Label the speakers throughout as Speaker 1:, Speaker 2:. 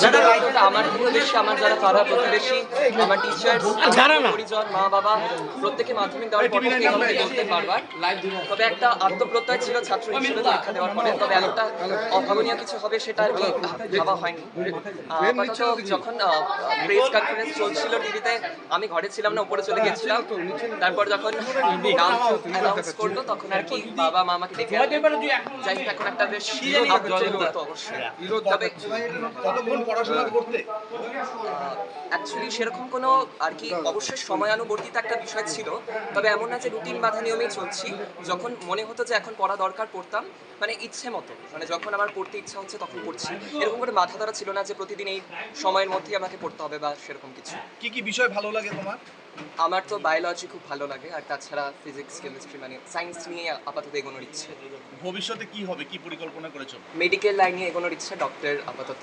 Speaker 1: চিরদায়িত্বটা আমার থেকে আমার যারা পাড়া প্রতিবেশী আমার টিচার পরিজন মা বাবা প্রত্যেকে মাধ্যমিক দেওয়ার পর থেকে আমাকে বলতে বারবার তবে একটা আত্মপ্রত্যয় ছিল ছাত্র হিসেবে পরীক্ষা দেওয়ার পরে তবে এতটা অভাবনীয় কিছু হবে সেটা আর কি ভাবা হয়নি। আপাতত যখন প্রেস কনফারেন্স চলছিল টিভিতে আমি ঘরে ছিলাম না উপরে চলে গেছিলাম। তারপর যখন নাম অ্যানাউন্স করল তখন আর কি বাবা মা আমাকে আনলো। যাই হোক এখন একটা বেশ অবশ্যই তবে
Speaker 2: পড়াশোনা করতে।
Speaker 1: অ্যাকচুয়ালি সেরকম কোনো আর কি অবশ্যই সময়ানুবর্তিত একটা বিষয় ছিল তবে এমন না যে রুটিন বাধা নিয়মেই চলছি। যখন মনে হতো যে এখন পড়া দরকার পড়তাম মানে ইচ্ছে মতো। মানে যখন আমার পড়তে ইচ্ছা হচ্ছে তখন পড়ছি। এরকম করে মাথা ধরা ছিল না যে প্রতিদিন এই সময়ের মধ্যেই আমাকে পড়তে হবে বা সেরকম কিছু।
Speaker 2: কি কি বিষয় ভালো লাগে তোমার?
Speaker 1: আমার তো বায়োলজি খুব ভালো লাগে আর তাছাড়া ফিজিক্স কেমিস্ট্রি মানে সায়েন্স নিয়ে আপাতত এগোনোর ইচ্ছে।
Speaker 2: ভবিষ্যতে কি হবে? কি পরিকল্পনা করেছ?
Speaker 1: মেডিকেল লাইনে এগোনোর ইচ্ছে ডক্টর আপাতত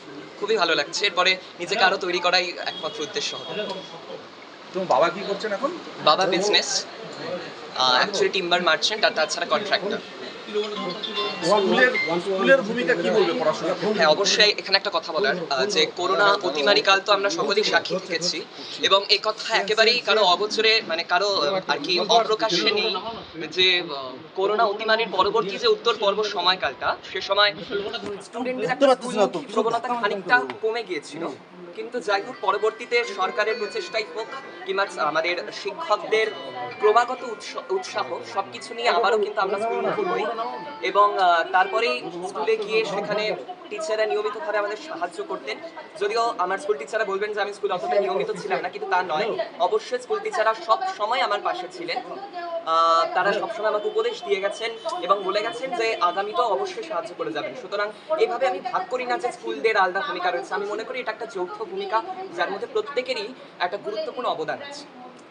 Speaker 1: খুবই ভালো লাগছে। এরপরে নিজেকে আরও তৈরি করাই একমাত্র উদ্দেশ্য হবে।
Speaker 2: তোমার বাবা কি করছেন এখন?
Speaker 1: বাবা বিজনেস অ্যাকচুয়ালি টিম্বার মার্চেন্ট আর তাছাড়া কন্ট্রাক্টর
Speaker 2: স্কুলের স্কুলের ভূমিকা কি বলবে পড়াশোনা
Speaker 1: হ্যাঁ অবশ্যই এখানে একটা কথা বলার যে করোনা অতিমারি কাল তো আমরা সকলেই সাক্ষী থেকেছি এবং এই কথা একেবারেই কারও অগোচরে মানে কারও আর কি অপ্রকাশ্যে নেই যে করোনা অতিমারির পরবর্তী যে উত্তর পর্ব সময়কালটা সে সময় স্টুডেন্টদের প্রবণতা খানিকটা কমে গিয়েছিল। কিন্তু যাই হোক পরবর্তীতে সরকারের প্রচেষ্টাই হোক কিংবা আমাদের শিক্ষকদের ক্রমাগত উৎসাহ সবকিছু নিয়ে আবারও কিন্তু আমরা স্কুলমুখী হই এবং তারপরেই স্কুলে গিয়ে সেখানে টিচাররা নিয়মিতভাবে আমাদের সাহায্য করতেন। যদিও আমার স্কুল টিচাররা বলবেন যে আমি স্কুলে অতটা নিয়মিত ছিলাম না, কিন্তু তা নয়। অবশ্যই স্কুল টিচাররা সব সময় আমার পাশে ছিলেন। তারা সবসময় আমাকে উপদেশ দিয়ে গেছেন এবং বলে গেছেন যে আগামীতেও অবশ্যই সাহায্য করে যাবেন। সুতরাং এইভাবে আমি ভাগ করি না যে স্কুলদের আলাদা ভূমিকা রয়েছে। আমি মনে করি এটা একটা যৌথ ভূমিকা, যার মধ্যে প্রত্যেকেরই একটা গুরুত্বপূর্ণ অবদান আছে।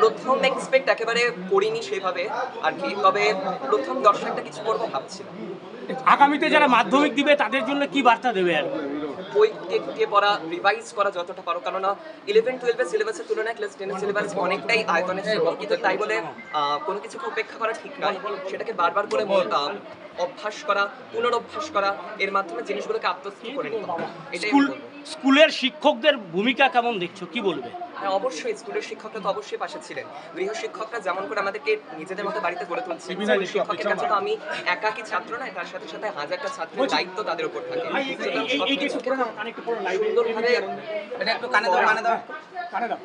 Speaker 1: প্রথম এক্সপেক্ট একেবারে করিনি সেভাবে আর কি তবে প্রথম দর্শকটা কিছু করব ভাবছিলাম।
Speaker 3: আগামীতে যারা মাধ্যমিক দিবে তাদের জন্য কি বার্তা দেবে আর?
Speaker 1: বই খুঁটিয়ে খুঁটিয়ে পড়া রিভাইজ করা যতটা পারো কেননা ইলেভেন টুয়েলভের সিলেবাসের তুলনায় ক্লাস টেনের সিলেবাস অনেকটাই আয়তনের কিন্তু তাই বলে কোনো কিছুকে উপেক্ষা করা ঠিক নয়। সেটাকে বারবার করে অভ্যাস করা পুনরভ্যাস করা এর মাধ্যমে জিনিসগুলোকে আত্মস্থ করে নিতে এটাই।
Speaker 3: স্কুলের শিক্ষকদের ভূমিকা কেমন দেখছ? কি বলবে?
Speaker 1: হ্যাঁ অবশ্যই স্কুলের শিক্ষকরা তো অবশ্যই পাশে ছিলেন। গৃহ শিক্ষকরা যেমন করে আমাদেরকে নিজেদের মতো বাড়িতে গড়ে তুলছে শিক্ষকের কাছে তো আমি একাকি ছাত্র নয় তার সাথে সাথে হাজারটা ছাত্রের দায়িত্ব তাদের উপর থাকে। সুন্দরভাবে
Speaker 4: এটা একটু কানে দাও কানে দাও।